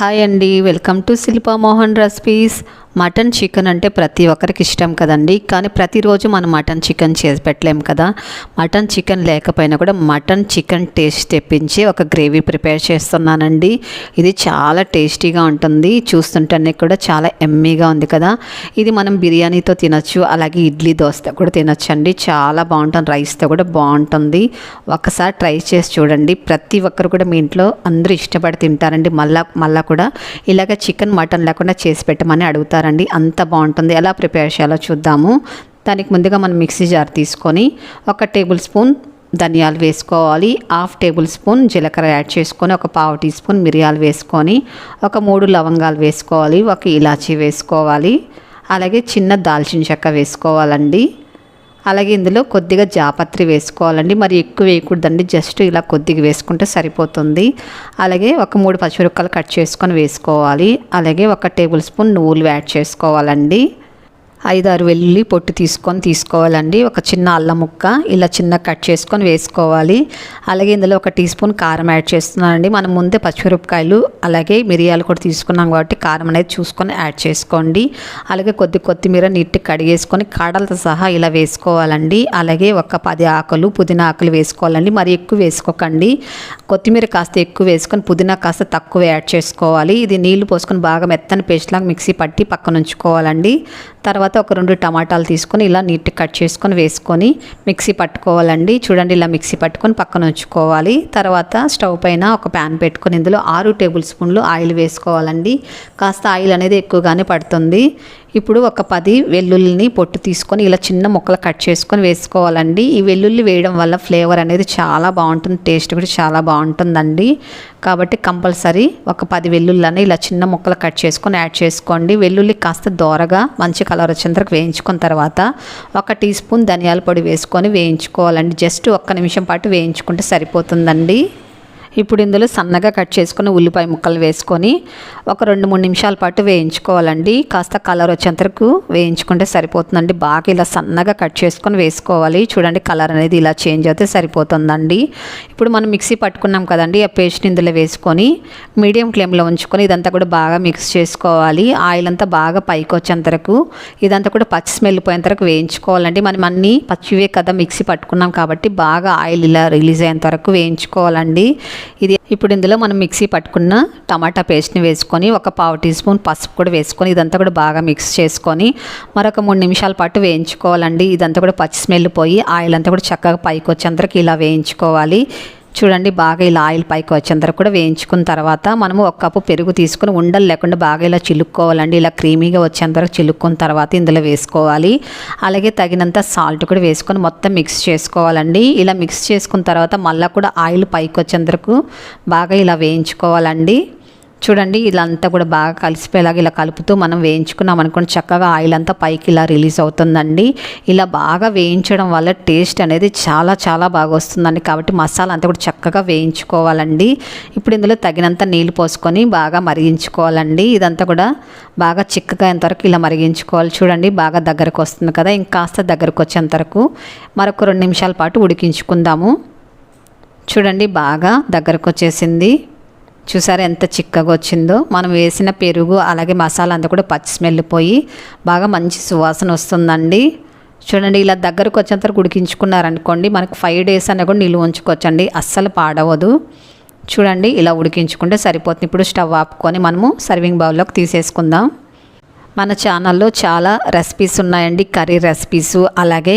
Hi అండి. Welcome to Shilpa Mohan recipes. Mutton chicken అంటే ప్రతి ఒక్కరికి ఇష్టం కదండి. కానీ ప్రతిరోజు మనం మటన్ చికెన్ చేసి పెట్టలేం కదా. మటన్ చికెన్ లేకపోయినా కూడా మటన్ చికెన్ టేస్ట్ తెప్పించి ఒక గ్రేవీ ప్రిపేర్ చేస్తున్నానండి. ఇది చాలా టేస్టీగా ఉంటుంది. చూస్తుంటేనే కూడా చాలా ఎమ్మీగా ఉంది కదా. ఇది మనం బిర్యానీతో తినచ్చు అలాగే ఇడ్లీ దోశతో కూడా తినొచ్చు అండి చాలా బాగుంటుంది. రైస్తో కూడా బాగుంటుంది. ఒకసారి ట్రై చేసి చూడండి. ప్రతి ఒక్కరు కూడా మీ ఇంట్లో అందరూ ఇష్టపడి తింటారండి. మళ్ళా మళ్ళా కూడా ఇలాగ చికెన్ మటన్ లేకుండా చేసి పెట్టమని అడుగుతారండి. అంత బాగుంటుంది. ఎలా ప్రిపేర్ చేయాలో చూద్దాము. దానికి ముందుగా మనం మిక్సీ జార్ తీసుకొని ఒక టేబుల్ స్పూన్ ధనియాలు వేసుకోవాలి. హాఫ్ టేబుల్ స్పూన్ జీలకర్ర యాడ్ చేసుకొని ఒక పావు టీ స్పూన్ మిరియాలు వేసుకొని ఒక మూడు లవంగాలు వేసుకోవాలి. ఒక ఇలాచీ వేసుకోవాలి. అలాగే చిన్న దాల్చిన చెక్క వేసుకోవాలండి. అలాగే ఇందులో కొద్దిగా జాపత్రి వేసుకోవాలండి. మరి ఎక్కువ వేయకూడదండి. జస్ట్ ఇలా కొద్దిగా వేసుకుంటే సరిపోతుంది. అలాగే ఒక మూడు పచ్చిమిరపకాయలు కట్ చేసుకొని వేసుకోవాలి. అలాగే ఒక టేబుల్ స్పూన్ నువ్వులు యాడ్ చేసుకోవాలండి. ఐదారు వెల్లుల్లి పొట్టు తీసుకొని తీసుకోవాలండి. ఒక చిన్న అల్లం ముక్క ఇలా చిన్న కట్ చేసుకొని వేసుకోవాలి. అలాగే ఇందులో ఒక టీ స్పూన్ కారం యాడ్ చేస్తున్నానండి. మనం ముందే పచ్చిమిరపకాయలు అలాగే మిరియాలు కూడా తీసుకున్నాం కాబట్టి కారం అనేది చూసుకొని యాడ్ చేసుకోండి. అలాగే కొద్ది కొత్తిమీర నీట్గా కడిగేసుకొని కాడలతో సహా ఇలా వేసుకోవాలండి. అలాగే ఒక పది ఆకులు పుదీనా ఆకులు వేసుకోవాలండి. మరి ఎక్కువ వేసుకోకండి. కొత్తిమీర కాస్త ఎక్కువ వేసుకొని పుదీనా కాస్త తక్కువ యాడ్ చేసుకోవాలి. ఇది నీళ్ళు పోసుకొని బాగా మెత్తని పేస్ట్ లాగా మిక్సీ పట్టి పక్కన ఉంచుకోవాలండి. తర్వాత తర్వాత ఒక రెండు టమాటాలు తీసుకొని ఇలా నీట్గా కట్ చేసుకొని వేసుకొని మిక్సీ పట్టుకోవాలండి. చూడండి ఇలా మిక్సీ పట్టుకొని పక్కన ఉంచుకోవాలి. తర్వాత స్టవ్ పైన ఒక ప్యాన్ పెట్టుకొని ఇందులో ఆరు టేబుల్ స్పూన్లు ఆయిల్ వేసుకోవాలండి. కాస్త ఆయిల్ అనేది ఎక్కువగానే పడుతుంది. ఇప్పుడు ఒక పది వెల్లుల్లిని పొట్టు తీసుకొని ఇలా చిన్న ముక్కలు కట్ చేసుకొని వేసుకోవాలండి. ఈ వెల్లుల్లి వేయడం వల్ల ఫ్లేవర్ అనేది చాలా బాగుంటుంది టేస్ట్ కూడా చాలా బాగుంటుందండి. కాబట్టి కంపల్సరీ ఒక పది వెల్లుల్లని ఇలా చిన్న ముక్కలు కట్ చేసుకొని యాడ్ చేసుకోండి. వెల్లుల్లి కాస్త దోరగా మంచి కలర్ వచ్చేంతరకు వేయించుకున్న తర్వాత ఒక టీ స్పూన్ ధనియాల పొడి వేసుకొని వేయించుకోవాలండి. జస్ట్ ఒక్క నిమిషం పాటు వేయించుకుంటే సరిపోతుందండి. ఇప్పుడు ఇందులో సన్నగా కట్ చేసుకుని ఉల్లిపాయ ముక్కలు వేసుకొని ఒక రెండు మూడు నిమిషాల పాటు వేయించుకోవాలండి. కాస్త కలర్ వచ్చేంతరకు వేయించుకుంటే సరిపోతుందండి. బాగా ఇలా సన్నగా కట్ చేసుకొని వేసుకోవాలి. చూడండి కలర్ అనేది ఇలా చేంజ్ అయితే సరిపోతుందండి. ఇప్పుడు మనం మిక్సీ పట్టుకున్నాం కదండి ఆ పేస్ట్ ఇందులో వేసుకొని మీడియం ఫ్లేమ్లో ఉంచుకొని ఇదంతా కూడా బాగా మిక్స్ చేసుకోవాలి. ఆయిల్ అంతా బాగా పైకి వచ్చేంతరకు ఇదంతా కూడా పచ్చి స్మెల్ పోయేంతరకు వేయించుకోవాలండి. మనం అన్నీ పచ్చివే కదా మిక్సీ పట్టుకున్నాం కాబట్టి బాగా ఆయిల్ ఇలా రిలీజ్ అయ్యేంత వరకు వేయించుకోవాలండి. ఇది ఇప్పుడు ఇందులో మనం మిక్సీ పట్టుకున్న టమాటా పేస్ట్ని వేసుకొని ఒక పావు టీ స్పూన్ పసుపు కూడా వేసుకొని ఇదంతా కూడా బాగా మిక్స్ చేసుకొని మరొక మూడు నిమిషాల పాటు వేయించుకోవాలండి. ఇదంతా కూడా పచ్చి స్మెల్ పోయి ఆయిల్ అంతా కూడా చక్కగా పైకి వచ్చేంతరకు ఇలా వేయించుకోవాలి. చూడండి బాగా ఇలా ఆయిల్ పైకి వచ్చేంతరకు కూడా వేయించుకున్న తర్వాత మనము ఒక కప్పు పెరుగు తీసుకుని ఉండలు లేకుండా బాగా ఇలా చిలుక్కోవాలండి. ఇలా క్రీమీగా వచ్చేంతవరకు చిలుక్కున్న తర్వాత ఇందులో వేసుకోవాలి. అలాగే తగినంత సాల్ట్ కూడా వేసుకొని మొత్తం మిక్స్ చేసుకోవాలండి. ఇలా మిక్స్ చేసుకున్న తర్వాత మళ్ళీ కూడా ఆయిల్ పైకి వచ్చేంతరకు బాగా ఇలా వేయించుకోవాలండి. చూడండి ఇలా అంతా కూడా బాగా కలిసిపోయేలాగా ఇలా కలుపుతూ మనం వేయించుకున్నాం అనుకోండి చక్కగా ఆయిల్ అంతా పైకి ఇలా రిలీజ్ అవుతుందండి. ఇలా బాగా వేయించడం వల్ల టేస్ట్ అనేది చాలా చాలా బాగా వస్తుందండి. కాబట్టి మసాలా అంతా కూడా చక్కగా వేయించుకోవాలండి. ఇప్పుడు ఇందులో తగినంత నీళ్ళు పోసుకొని బాగా మరిగించుకోవాలండి. ఇదంతా కూడా బాగా చిక్కగా ఎంతవరకు ఇలా మరిగించుకోవాలి. చూడండి బాగా దగ్గరకు వస్తుంది కదా ఇంకాస్త దగ్గరకు వచ్చేంత వరకు మరొక రెండు నిమిషాల పాటు ఉడికించుకుందాము. చూడండి బాగా దగ్గరకు వచ్చేసింది. చూసారా ఎంత చిక్కగా వచ్చిందో? మనం వేసిన పెరుగు అలాగే మసాలా అంతా కూడా పచ్చి స్మెల్ పోయి బాగా మంచి సువాసన వస్తుందండి. చూడండి ఇలా దగ్గరకు వచ్చిన తర్వాత ఉడికించుకున్నారనుకోండి మనకు ఫైవ్ డేస్ అన్న కూడా నిలువ ఉంచుకోవచ్చండి. అస్సలు పాడవదు. చూడండి ఇలా ఉడికించుకుంటే సరిపోతుంది. ఇప్పుడు స్టవ్ ఆపుకొని మనము సర్వింగ్ బౌల్లోకి తీసేసుకుందాం. మన ఛానల్లో చాలా రెసిపీస్ ఉన్నాయండి. కర్రీ రెసిపీస్ అలాగే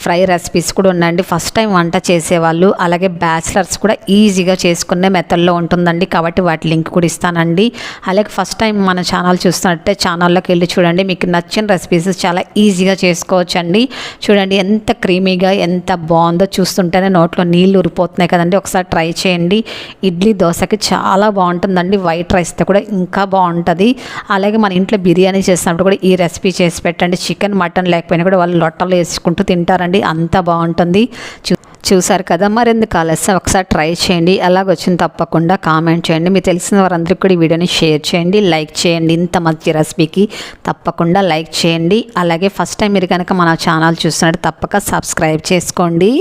ఫ్రై రెసిపీస్ కూడా ఉన్నాయండి. ఫస్ట్ టైం వంట చేసేవాళ్ళు అలాగే బ్యాచిలర్స్ కూడా ఈజీగా చేసుకునే మెథడ్లో ఉంటుందండి. కాబట్టి వాటి లింక్ కూడా ఇస్తానండి. అలాగే ఫస్ట్ టైం మన ఛానల్ చూస్తున్నట్టే ఛానల్లోకి వెళ్ళి చూడండి. మీకు నచ్చిన రెసిపీస్ చాలా ఈజీగా చేసుకోవచ్చండి. చూడండి ఎంత క్రీమీగా ఎంత బాగుందో చూస్తుంటేనే నోట్లో నీళ్ళు ఉరిపోతున్నాయి కదండి. ఒకసారి ట్రై చేయండి. ఇడ్లీ దోశకి చాలా బాగుంటుందండి. వైట్ రైస్తో కూడా ఇంకా బాగుంటుంది. అలాగే మన ఇంట్లో బిర్యానీ చేసినప్పుడు కూడా ఈ రెసిపీ చేసి పెట్టండి. చికెన్ మటన్ లేకపోయినా కూడా వాళ్ళు లొట్టలు వేసుకుంటూ తింటారండి. అంత బాగుంటుంది. చూ చూసారు కదా మరెందుకు ఆలస్యం? ఒకసారి ట్రై చేయండి. ఎలాగొచ్చింది తప్పకుండా కామెంట్ చేయండి. మీకు తెలిసిన వారందరికీ కూడా ఈ వీడియోని షేర్ చేయండి. లైక్ చేయండి. ఇంత మంచి రెసిపీకి తప్పకుండా లైక్ చేయండి. అలాగే ఫస్ట్ టైం మీరు కనుక మన ఛానల్ చూస్తున్నట్టు తప్పక సబ్స్క్రైబ్ చేసుకోండి.